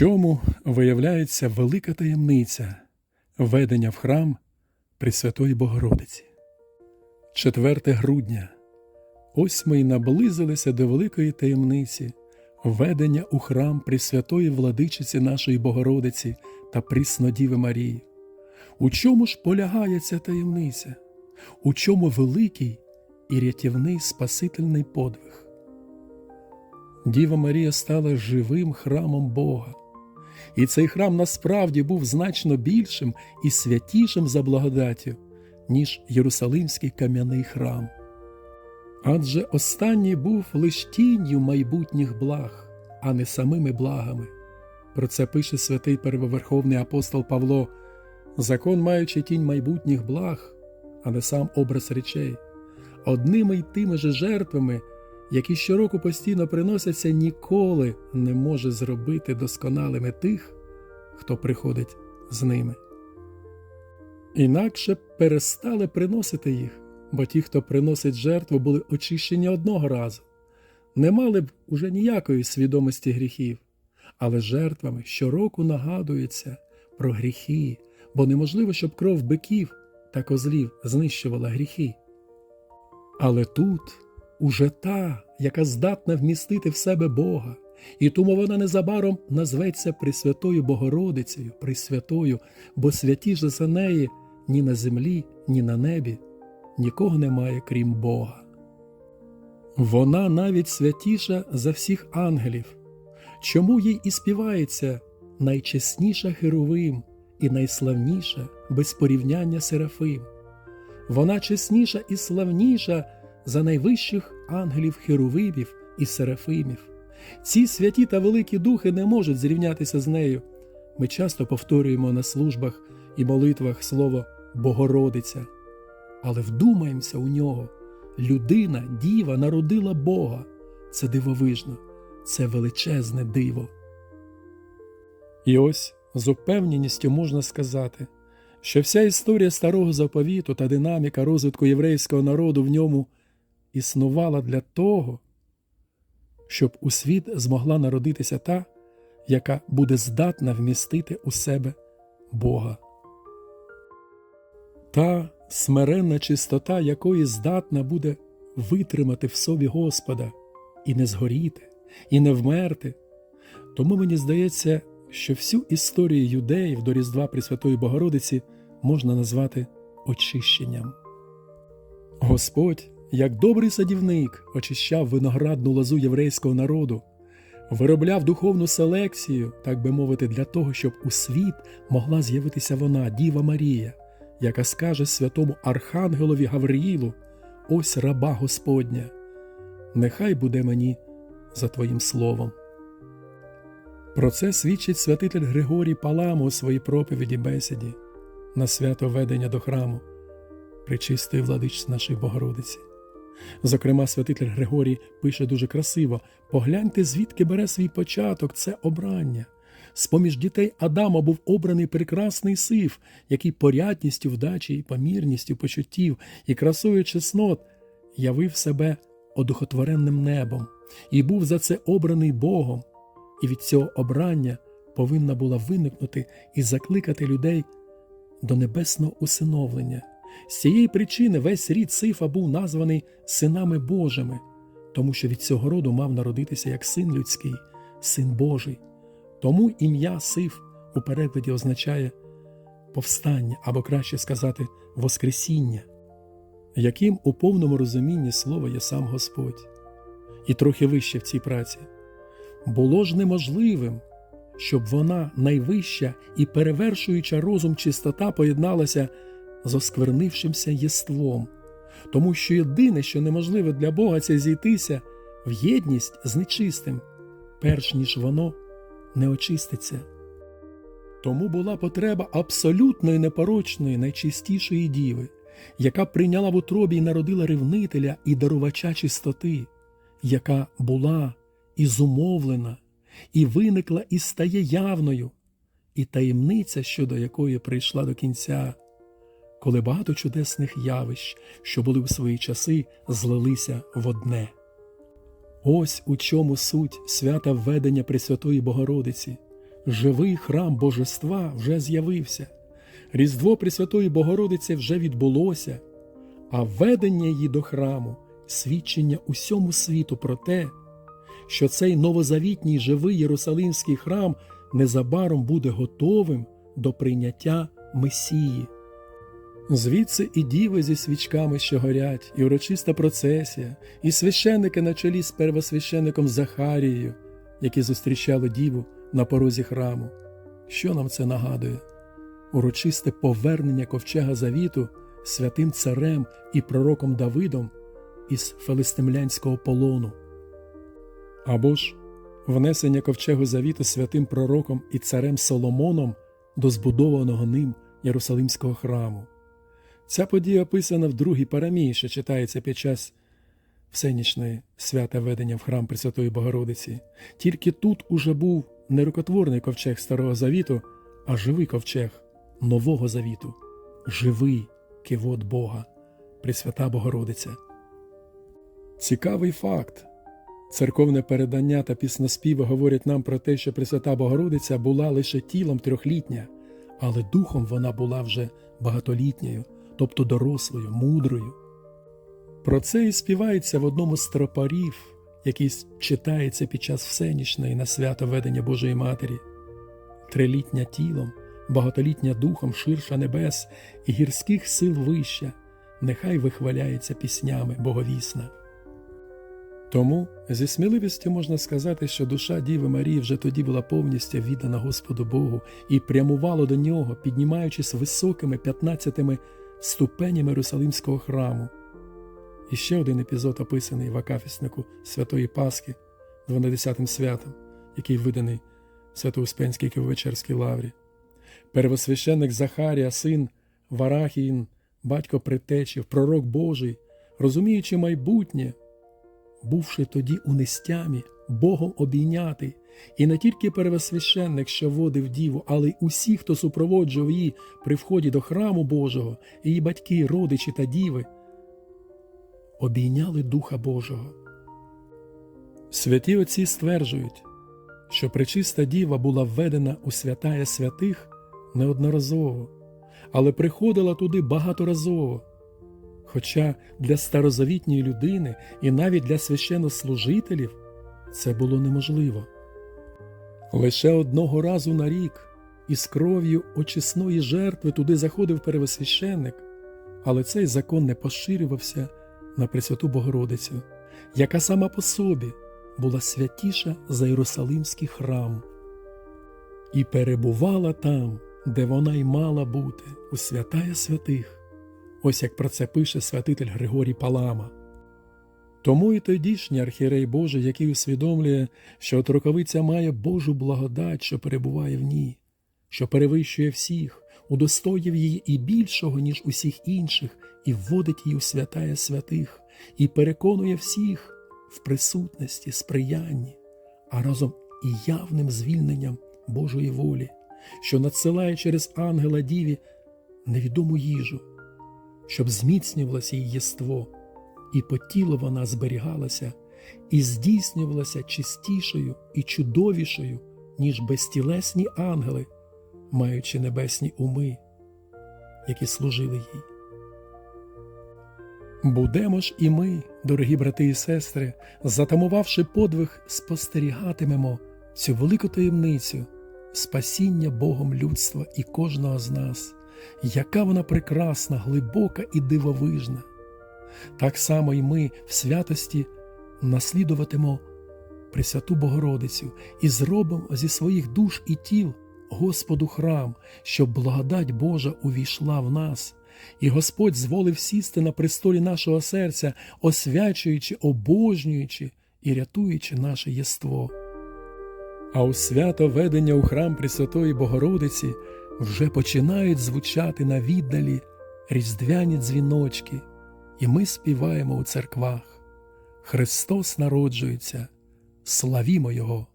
чому виявляється велика таємниця ведення в храм Пресвятої Богородиці. 4 грудня. Ось ми й наблизилися до великої таємниці ведення у храм Пресвятої владичиці нашої Богородиці та Пріснодіви Марії. У чому ж полягає ця таємниця? У чому великий і рятівний Спасительний подвиг? Діва Марія стала живим храмом Бога. І цей храм насправді був значно більшим і святішим за благодаттю, ніж Єрусалимський кам'яний храм. Адже останній був лиш тінню майбутніх благ, а не самими благами. Про це пише святий первоверховний апостол Павло закон, маючи тінь майбутніх благ, а не сам образ речей, одними й тими же жертвами, які щороку постійно приносяться, ніколи не може зробити досконалими тих, хто приходить з ними. Інакше перестали приносити їх, бо ті, хто приносить жертву, були очищені одного разу, не мали б уже ніякої свідомості гріхів, але жертвами щороку нагадується про гріхи, бо неможливо, щоб кров биків та козлів знищувала гріхи. Але тут уже та, яка здатна вмістити в себе Бога, і тому вона незабаром назветься Пресвятою Богородицею, Пресвятою, бо святіше за неї ні на землі, ні на небі нікого немає, крім Бога. Вона навіть святіша за всіх ангелів, чому їй і співається найчесніша Херовим і найславніша без порівняння Серафим. Вона чесніша і славніша за найвищих ангелів Херовимів і Серафимів. Ці святі та великі духи не можуть зрівнятися з нею. Ми часто повторюємо на службах і молитвах слово Богородиця, але вдумаємося у нього. Людина, діва, народила Бога. Це дивовижно, це величезне диво. І ось з упевненістю можна сказати, що вся історія старого заповіту та динаміка розвитку єврейського народу в ньому існувала для того, щоб у світ змогла народитися та, яка буде здатна вмістити у себе Бога. Та смиренна чистота, якої здатна буде витримати в собі Господа і не згоріти, і не вмерти. Тому мені здається, що всю історію юдеїв до Різдва Пресвятої Богородиці можна назвати очищенням. Господь, як добрий садівник, очищав виноградну лозу єврейського народу, виробляв духовну селекцію, так би мовити, для того, щоб у світ могла з'явитися вона, Діва Марія, яка скаже святому Архангелові Гавриїлу: Ось раба Господня, нехай буде мені за Твоїм словом. Про це свідчить святитель Григорій Паламо у своїй проповіді бесіді на свято ведення до храму Пречистої владичці нашої Богородиці. Зокрема, святитель Григорій пише дуже красиво: погляньте, звідки бере свій початок це обрання. З поміж дітей Адама був обраний прекрасний сив, який порядністю вдачі і помірністю почуттів і красою чеснот явив себе одухотворенним небом, і був за це обраний Богом, і від цього обрання повинна була виникнути і закликати людей до небесного усиновлення. З цієї причини весь рід Сифа був названий синами Божими, тому що від цього роду мав народитися як син людський, син Божий. Тому ім'я Сиф у перекладі означає повстання або краще сказати Воскресіння, яким у повному розумінні слова є сам Господь, і трохи вище в цій праці. Було ж неможливим, щоб вона найвища і перевершуюча розум чистота поєдналася з осквернившимся єством, тому що єдине, що неможливе для Бога, це зійтися в єдність з нечистим, перш ніж воно не очиститься. Тому була потреба абсолютної непорочної, найчистішої діви, яка прийняла в утробі і народила ревнителя і дарувача чистоти, яка була і зумовлена, і виникла і стає явною, і таємниця, щодо якої прийшла до кінця, коли багато чудесних явищ, що були в свої часи, злилися в одне. Ось у чому суть свята введення Пресвятої Богородиці, живий храм Божества вже з'явився, Різдво Пресвятої Богородиці вже відбулося, а ведення її до храму свідчення усьому світу про те, що цей новозавітній живий Єрусалимський храм незабаром буде готовим до прийняття Месії. Звідси і діви зі свічками, що горять, і урочиста процесія, і священники на чолі з первосвященником Захарією, які зустрічали діву на порозі храму. Що нам це нагадує? Урочисте повернення ковчега завіту святим царем і пророком Давидом із филистимлянського полону. Або ж внесення ковчегу завіту святим пророком і царем Соломоном до збудованого ним Єрусалимського храму. Ця подія описана в другій парамії, що читається під час всенічної свята ведення в храм Пресвятої Богородиці. Тільки тут уже був не рукотворний ковчег Старого Завіту, а живий ковчег Нового Завіту, живий кивот Бога, Пресвята Богородиця. Цікавий факт. Церковне передання та пісноспіви говорять нам про те, що Пресвята Богородиця була лише тілом трьохлітня, але духом вона була вже багатолітньою, тобто дорослою, мудрою. Про це і співається в одному з тропарів, який читається під час всенічної на свято ведення Божої Матері. Трилітня тілом, багатолітня духом, ширша небес і гірських сил вища, нехай вихваляється піснями боговісна. Тому зі сміливістю можна сказати, що душа Діви Марії вже тоді була повністю віддана Господу Богу і прямувала до нього, піднімаючись високими п'ятнадцятими ступенями Єрусалимського храму. І ще один епізод описаний в Акафіснику Святої Пасхи, 12 святом, який виданий в Свято-Успенській Києво-Вечерській лаврі. Первосвященник Захарія, син Варахіїн, батько притечів, пророк Божий, розуміючи майбутнє, бувши тоді у нестямі, Богом обійнятий, і не тільки первосвященник, що водив діву, але й усі, хто супроводжував її при вході до храму Божого, її батьки, родичі та діви, обійняли Духа Божого. Святі отці стверджують, що пречиста діва була введена у святая святих неодноразово, але приходила туди багаторазово. Хоча для старозавітньої людини і навіть для священнослужителів це було неможливо. Лише одного разу на рік із кров'ю очисної жертви туди заходив первосвященник, але цей закон не поширювався на Пресвяту Богородицю, яка сама по собі була святіша за Єрусалимський храм, і перебувала там, де вона й мала бути, у святая святих. Ось як про це пише святитель Григорій Палама. Тому і тодішній архірей Божий, який усвідомлює, що отроковиця має Божу благодать, що перебуває в ній, що перевищує всіх, удостоїв її і більшого, ніж усіх інших, і вводить її у святая святих, і переконує всіх в присутності, сприянні, а разом і явним звільненням Божої волі, що надсилає через ангела Діві невідому їжу щоб зміцнювалося її єство, і по тілу вона зберігалася і здійснювалася чистішою і чудовішою, ніж безтілесні ангели, маючи небесні уми, які служили їй. Будемо ж і ми, дорогі брати і сестри, затамувавши подвиг, спостерігатимемо цю велику таємницю спасіння Богом людства і кожного з нас яка вона прекрасна, глибока і дивовижна. Так само й ми в святості наслідуватимо Пресвяту Богородицю і зробимо зі своїх душ і тіл Господу храм, щоб благодать Божа увійшла в нас, і Господь зволив сісти на престолі нашого серця, освячуючи, обожнюючи і рятуючи наше єство. А у свято ведення у храм Пресвятої Богородиці вже починають звучати на віддалі різдвяні дзвіночки, і ми співаємо у церквах. Христос народжується, славімо Його!